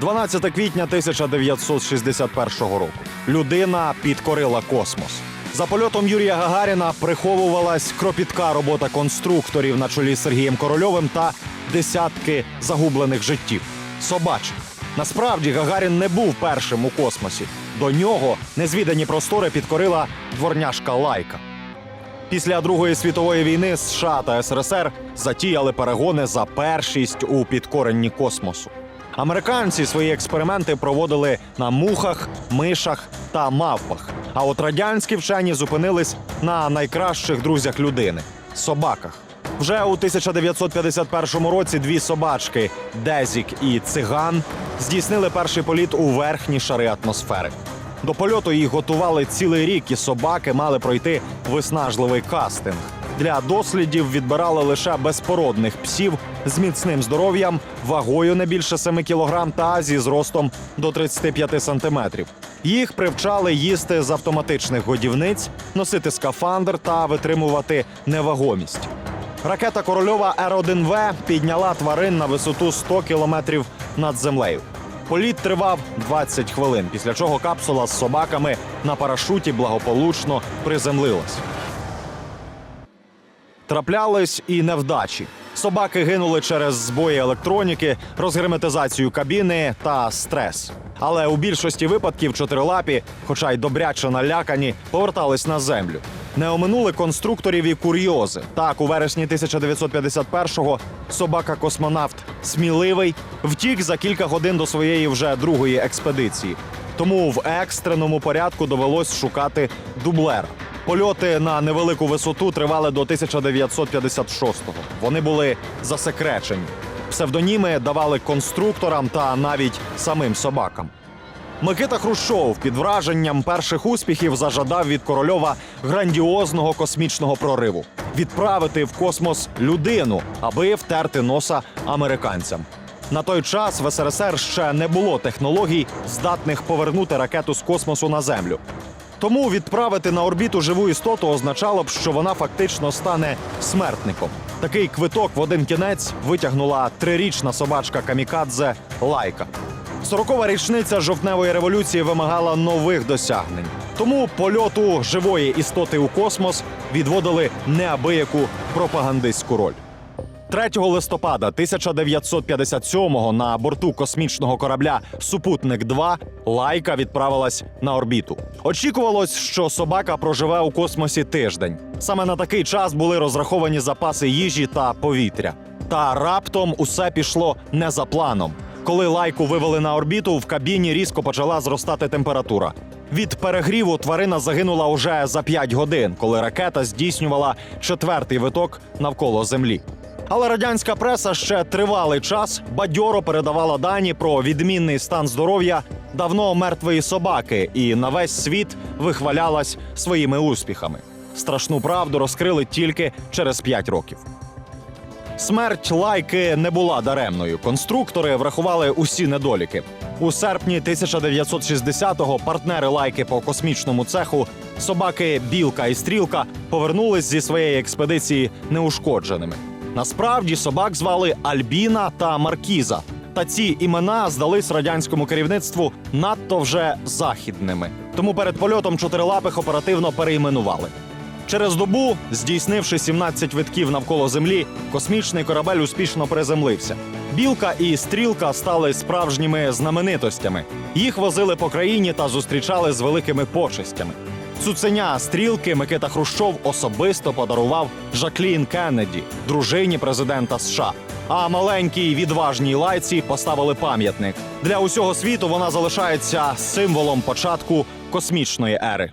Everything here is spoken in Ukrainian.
12 квітня 1961 року. Людина підкорила космос. За польотом Юрія Гагаріна приховувалась кропітка робота конструкторів на чолі з Сергієм Корольовим та десятки загублених життів. Собачих. Насправді Гагарін не був першим у космосі. До нього незвідані простори підкорила дворняжка Лайка. Після Другої світової війни США та СРСР затіяли перегони за першість у підкоренні космосу. Американці свої експерименти проводили на мухах, мишах та мавпах. А от радянські вчені зупинились на найкращих друзях людини собаках. Вже у 1951 році дві собачки Дезік і Циган здійснили перший політ у верхні шари атмосфери. До польоту їх готували цілий рік, і собаки мали пройти виснажливий кастинг. Для дослідів відбирали лише безпородних псів з міцним здоров'ям, вагою не більше 7 кілограм та зі зростом до 35 сантиметрів. Їх привчали їсти з автоматичних годівниць, носити скафандр та витримувати невагомість. Ракета Корольова Р-1В підняла тварин на висоту 100 кілометрів над землею. Політ тривав 20 хвилин, після чого капсула з собаками на парашуті благополучно приземлилась. Траплялись і невдачі. Собаки гинули через збої електроніки, розгерметизацію кабіни та стрес. Але у більшості випадків чотирилапі, хоча й добряче налякані, повертались на землю. Не оминули конструкторів і курйози. Так, у вересні 1951-го собака-космонавт сміливий втік за кілька годин до своєї вже другої експедиції. Тому в екстреному порядку довелось шукати дублера. Польоти на невелику висоту тривали до 1956-го. Вони були засекречені. Псевдоніми давали конструкторам та навіть самим собакам. Микита Хрущов під враженням перших успіхів зажадав від корольова грандіозного космічного прориву відправити в космос людину, аби втерти носа американцям. На той час в СРСР ще не було технологій, здатних повернути ракету з космосу на землю. Тому відправити на орбіту живу істоту означало б, що вона фактично стане смертником. Такий квиток в один кінець витягнула трирічна собачка камікадзе Лайка. Сорокова річниця жовтневої революції вимагала нових досягнень. Тому польоту живої істоти у космос відводили неабияку пропагандистську роль. 3 листопада 1957-го на борту космічного корабля Супутник 2 Лайка відправилась на орбіту. Очікувалось, що собака проживе у космосі тиждень. Саме на такий час були розраховані запаси їжі та повітря. Та раптом усе пішло не за планом. Коли лайку вивели на орбіту, в кабіні різко почала зростати температура. Від перегріву тварина загинула уже за 5 годин, коли ракета здійснювала четвертий виток навколо землі. Але радянська преса ще тривалий час бадьоро передавала дані про відмінний стан здоров'я давно мертвої собаки і на весь світ вихвалялась своїми успіхами. Страшну правду розкрили тільки через 5 років. Смерть лайки не була даремною. Конструктори врахували усі недоліки. У серпні 1960-го партнери лайки по космічному цеху собаки Білка і Стрілка повернулись зі своєї експедиції неушкодженими. Насправді собак звали Альбіна та Маркіза. Та ці імена здались радянському керівництву надто вже західними. Тому перед польотом чотирилапих оперативно перейменували. Через добу, здійснивши 17 витків навколо землі, космічний корабель успішно приземлився. Білка і стрілка стали справжніми знаменитостями. Їх возили по країні та зустрічали з великими почестями. Цуценя стрілки Микита Хрущов особисто подарував Жаклін Кеннеді, дружині президента США. А маленькій відважній лайці поставили пам'ятник. Для усього світу вона залишається символом початку космічної ери.